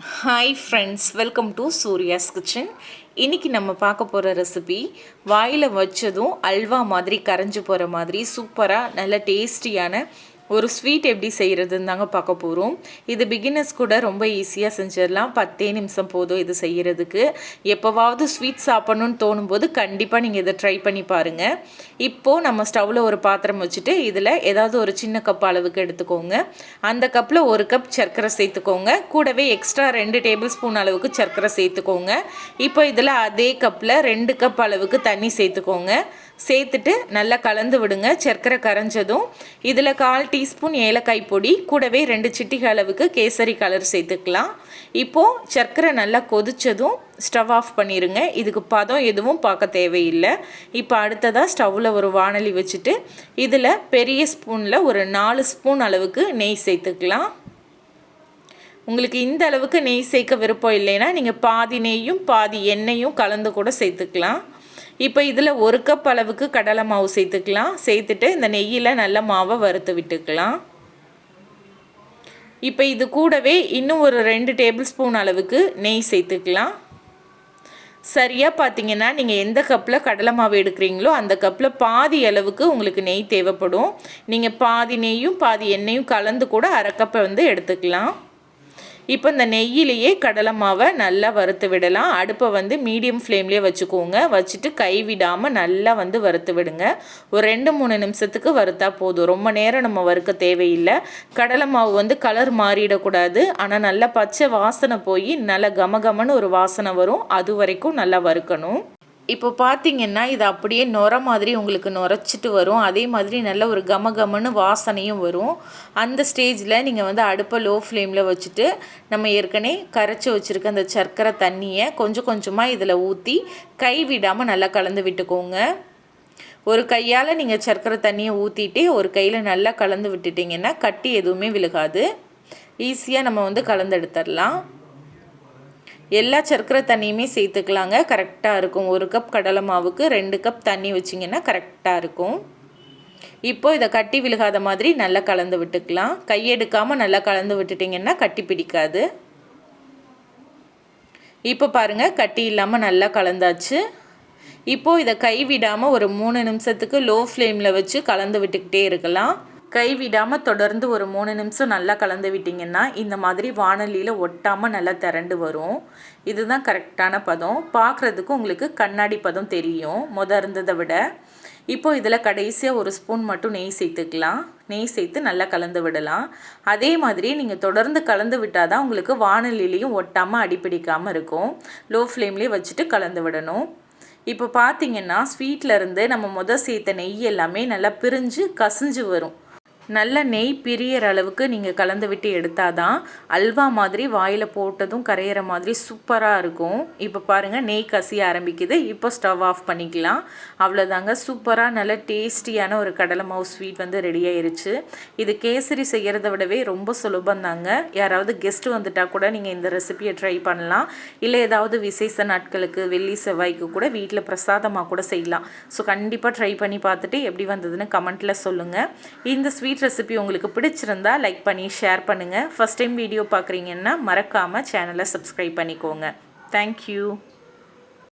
Hi friends welcome to Surya's kitchen இன்றைக்கி நம்ம பார்க்க போகிற ரெசிபி வாயில் வச்சதும் அல்வா மாதிரி கரைஞ்சி போகிற மாதிரி சூப்பராக நல்ல டேஸ்டியான ஒரு ஸ்வீட் எப்படி செய்கிறதுன்னு தாங்க பார்க்க போகிறோம் இது பிகினர்ஸ் கூட ரொம்ப ஈஸியாக செஞ்சிடலாம். பத்தே நிமிஷம் போதும் இது செய்கிறதுக்கு எப்போவாவது ஸ்வீட் சாப்பிட்ணுன்னு தோணும்போது கண்டிப்பாக நீங்கள் இதை ட்ரை பண்ணி பாருங்கள் இப்போது நம்ம ஸ்டவ்வில் ஒரு பாத்திரம் வச்சுட்டு இதில் ஏதாவது ஒரு சின்ன கப் அளவுக்கு எடுத்துக்கோங்க. அந்த கப்பில் ஒரு கப் சர்க்கரை சேர்த்துக்கோங்க. கூடவே எக்ஸ்ட்ரா ரெண்டு டேபிள் ஸ்பூன் அளவுக்கு சர்க்கரை சேர்த்துக்கோங்க. இப்போ இதில் அதே கப்பில் ரெண்டு கப் அளவுக்கு தண்ணி சேர்த்துக்கோங்க. சேர்த்துட்டு நல்லா கலந்து விடுங்க. சர்க்கரை கரைஞ்சதும். இதில் கால் டீஸ்பூன் ஏலக்காய் பொடி கூடவே ரெண்டு சிட்டிகை அளவுக்கு கேசரி கலர் சேர்த்துக்கலாம். இப்போது சர்க்கரை நல்லா கொதித்ததும் ஸ்டவ் ஆஃப் பண்ணிடுங்க இதுக்கு பதம் எதுவும் பார்க்க தேவையில்லை. இப்போ அடுத்ததாக ஸ்டவ்வில் ஒரு வானலி வச்சுட்டு இதில் பெரிய ஸ்பூனில் ஒரு நாலு ஸ்பூன் அளவுக்கு நெய் சேர்த்துக்கலாம். உங்களுக்கு இந்த அளவுக்கு நெய் சேர்க்க விருப்பம் இல்லைன்னா நீங்கள் பாதி நெய்யும் பாதி எண்ணெயும் கலந்து கூட சேர்த்துக்கலாம். இப்போ இதில் ஒரு கப் அளவுக்கு கடலை மாவு சேர்த்துக்கலாம். சேர்த்துட்டு இந்த நெய்யில் நல்ல மாவை வறுத்து விட்டுக்கலாம். இப்போ இது கூடவே இன்னும் ஒரு ரெண்டு டேபிள் ஸ்பூன் அளவுக்கு நெய் சேர்த்துக்கலாம். சரியாக பார்த்தீங்கன்னா நீங்கள் எந்த கப்பில் கடலை மாவு எடுக்கிறீங்களோ அந்த கப்பில் பாதி அளவுக்கு உங்களுக்கு நெய் தேவைப்படும். நீங்கள் பாதி நெய்யும் பாதி எண்ணெயும் கலந்து கூட அரை கப்பை வந்து எடுத்துக்கலாம். இப்போ இந்த நெய்யிலேயே கடலை மாவை நல்லா வறுத்து விடலாம். அடுப்பை வந்து மீடியம் ஃப்ளேம்லேயே வச்சுக்கோங்க. வச்சுட்டு கைவிடாமல் நல்லா வந்து வறுத்து விடுங்க. ஒரு ரெண்டு மூணு நிமிஷத்துக்கு வறுத்தா போதும். ரொம்ப நேரம் நம்ம வறுக்க தேவையில்லை. கடலை மாவு வந்து கலர் மாறிடக்கூடாது. ஆனால் நல்லா பச்சை வாசனை போய் நல்லா கமகமன்னு ஒரு வாசனை வரும். அது வரைக்கும் நல்லா வறுக்கணும். இப்போ பார்த்தீங்கன்னா இது அப்படியே நுர மாதிரி உங்களுக்கு நுரைச்சிட்டு வரும். அதே மாதிரி நல்ல ஒரு கம கமன்னு வாசனையும் வரும். அந்த ஸ்டேஜில் நீங்கள் வந்து அடுப்பை லோ ஃப்ளேமில் வச்சுட்டு நம்ம ஏற்கனவே கரைச்சி வச்சுருக்க அந்த சர்க்கரை தண்ணியை கொஞ்சம் கொஞ்சமாக இதில் ஊற்றி கை விடாமல் நல்லா கலந்து விட்டுக்கோங்க. ஒரு கையால் நீங்கள் சர்க்கரை தண்ணியை ஊற்றிட்டு ஒரு கையில் நல்லா கலந்து விட்டுட்டிங்கன்னா கட்டி எதுவுமே விழுகாது. ஈஸியாக நம்ம வந்து கலந்து எடுத்துடலாம். எல்லா சர்க்கரை தண்ணியுமே சேர்த்துக்கலாங்க. கரெக்டாக இருக்கும். ஒரு கப் கடலை மாவுக்கு ரெண்டு கப் தண்ணி வச்சிங்கன்னா கரெக்டாக இருக்கும். இப்போ இதை கட்டி விழுகாத மாதிரி நல்லா கலந்து விட்டுக்கலாம். கையெடுக்காமல் நல்லா கலந்து விட்டுட்டிங்கன்னா கட்டி பிடிக்காது. இப்போ பாருங்கள் கட்டி இல்லாமல் நல்லா கலந்தாச்சு. இப்போது இதை கைவிடாமல் ஒரு மூணு நிமிஷத்துக்கு லோ ஃப்ளேமில் வச்சு கலந்து விட்டுக்கிட்டே இருக்கலாம். கைவிடாமல் தொடர்ந்து ஒரு மூணு நிமிஷம் நல்லா கலந்து விட்டிங்கன்னா இந்த மாதிரி வானொலியில் ஒட்டாமல் நல்லா திரண்டு வரும். இதுதான் கரெக்டான பதம். பார்க்குறதுக்கு உங்களுக்கு கண்ணாடி பதம் தெரியும் முத இருந்ததை விட. இப்போ இதில் கடைசியாக ஒரு ஸ்பூன் மட்டும் நெய் சேர்த்துக்கலாம். நெய் சேர்த்து நல்லா கலந்து விடலாம். அதே மாதிரி நீங்கள் தொடர்ந்து கலந்து விட்டால் தான் உங்களுக்கு வானொலியிலையும் ஒட்டாமல் அடிப்பிடிக்காமல் இருக்கும். லோ ஃப்ளேம்லேயே வச்சுட்டு கலந்து விடணும். இப்போ பார்த்தீங்கன்னா ஸ்வீட்லேருந்து நம்ம முத சேர்த்த நெய் எல்லாமே நல்லா பிரிஞ்சு கசிஞ்சு வரும். நல்ல நெய் பிரியற அளவுக்கு நீங்கள் கலந்து விட்டு எடுத்தால் தான் அல்வா மாதிரி வாயில் போட்டதும் கரையிற மாதிரி சூப்பராக இருக்கும். இப்போ பாருங்கள் நெய் கசிய ஆரம்பிக்குது. இப்போ ஸ்டவ் ஆஃப் பண்ணிக்கலாம். அவ்வளோதாங்க சூப்பராக நல்ல டேஸ்டியான ஒரு கடலை மாவு ஸ்வீட் வந்து ரெடி ஆயிருச்சு. இது கேசரி செய்கிறத விடவே ரொம்ப சுலபம் தாங்க யாராவது கெஸ்ட்டு வந்துட்டால் கூட நீங்கள் இந்த ரெசிபியை ட்ரை பண்ணலாம். இல்லை ஏதாவது விசேஷ நாட்களுக்கு வெள்ளி செவ்வாய்க்கு கூட வீட்டில் பிரசாதமாக கூட செய்யலாம். ஸோ கண்டிப்பாக ட்ரை பண்ணி பார்த்துட்டு எப்படி வந்ததுன்னு கமெண்ட்டில் சொல்லுங்கள் இந்த ஸ்வீட் ஸ்வீட் ரெசிபி உங்களுக்கு பிடிச்சிருந்தா லைக் பண்ணி ஷேர் பண்ணுங்கள் ஃபஸ்ட் டைம் வீடியோ பார்க்குறீங்கன்னா மறக்காமல் சேனலை சப்ஸ்கிரைப் பண்ணிக்கோங்க. தேங்க்யூ